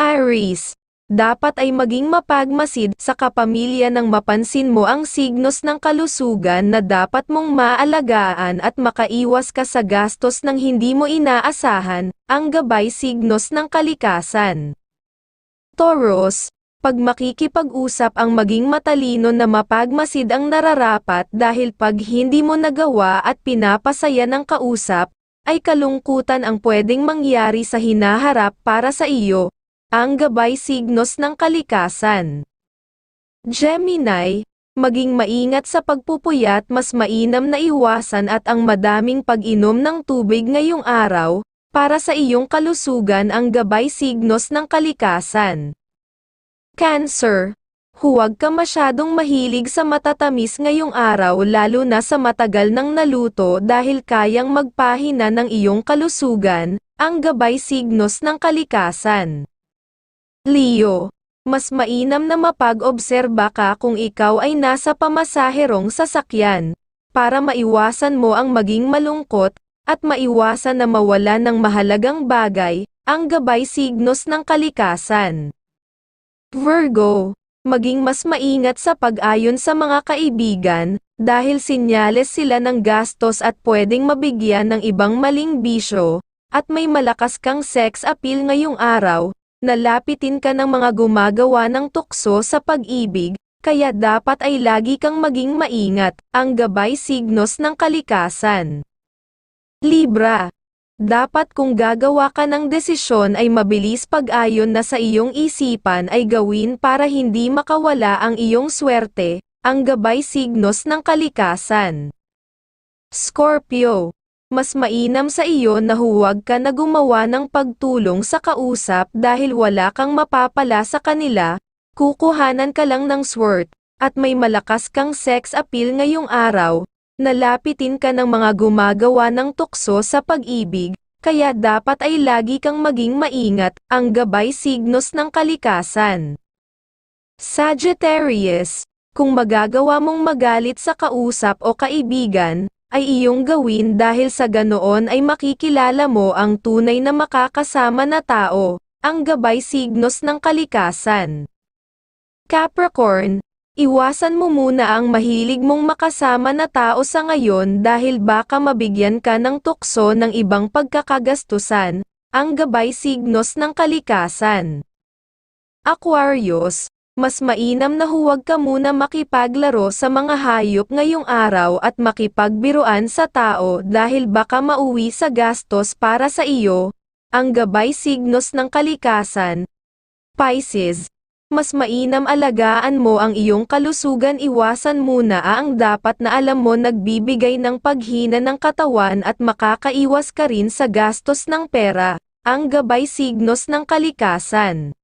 Aries, dapat ay maging mapagmasid sa kapamilya nang mapansin mo ang signos ng kalusugan na dapat mong maalagaan at makaiwas ka sa gastos ng hindi mo inaasahan, ang gabay signos ng kalikasan. Taurus, pag makikipag-usap ang maging matalino na mapagmasid ang nararapat dahil pag hindi mo nagawa at pinapasaya ng kausap, ay kalungkutan ang pwedeng mangyari sa hinaharap para sa iyo, ang gabay signos ng kalikasan. Gemini, maging maingat sa pagpupuyat mas mainam na iwasan at ang madaming pag-inom ng tubig ngayong araw, para sa iyong kalusugan ang gabay signos ng kalikasan. Cancer, huwag ka masyadong mahilig sa matatamis ngayong araw lalo na sa matagal ng naluto dahil kayang magpahina ng iyong kalusugan, ang gabay signos ng kalikasan. Leo, mas mainam na mapag-obserba ka kung ikaw ay nasa pamasaherong sasakyan, para maiwasan mo ang maging malungkot, at maiwasan na mawala ng mahalagang bagay, ang gabay signos ng kalikasan. Virgo, maging mas maingat sa pag-ayon sa mga kaibigan, dahil sinyales sila ng gastos at pwedeng mabigyan ng ibang maling bisyo, at may malakas kang sex appeal ngayong araw, nalapitin ka ng mga gumagawa ng tukso sa pag-ibig, kaya dapat ay lagi kang maging maingat, ang gabay signos ng kalikasan. Libra, dapat kung gagawa ka ng desisyon ay mabilis pag-ayon na sa iyong isipan ay gawin para hindi makawala ang iyong swerte, ang gabay signos ng kalikasan. Scorpio, mas mainam sa iyo na huwag ka na gumawa ng pagtulong sa kausap dahil wala kang mapapala sa kanila, kukuhanan ka lang ng sword, at may malakas kang sex appeal ngayong araw, nalapitin ka ng mga gumagawa ng tukso sa pag-ibig, kaya dapat ay lagi kang maging maingat, ang gabay signos ng kalikasan. Sagittarius, kung magagawa mong magalit sa kausap o kaibigan, ay iyong gawin dahil sa ganoon ay makikilala mo ang tunay na makakasama na tao, ang gabay signos ng kalikasan. Capricorn, iwasan mo muna ang mahilig mong makasama na tao sa ngayon dahil baka mabigyan ka ng tukso ng ibang pagkakagastusan, ang gabay signos ng kalikasan. Aquarius, mas mainam na huwag ka muna makipaglaro sa mga hayop ngayong araw at makipagbiruan sa tao dahil baka mauwi sa gastos para sa iyo, ang gabay signos ng kalikasan. Pisces, mas mainam alagaan mo ang iyong kalusugan iwasan muna ang dapat na alam mo nagbibigay ng paghina ng katawan at makakaiwas ka rin sa gastos ng pera, ang gabay signos ng kalikasan.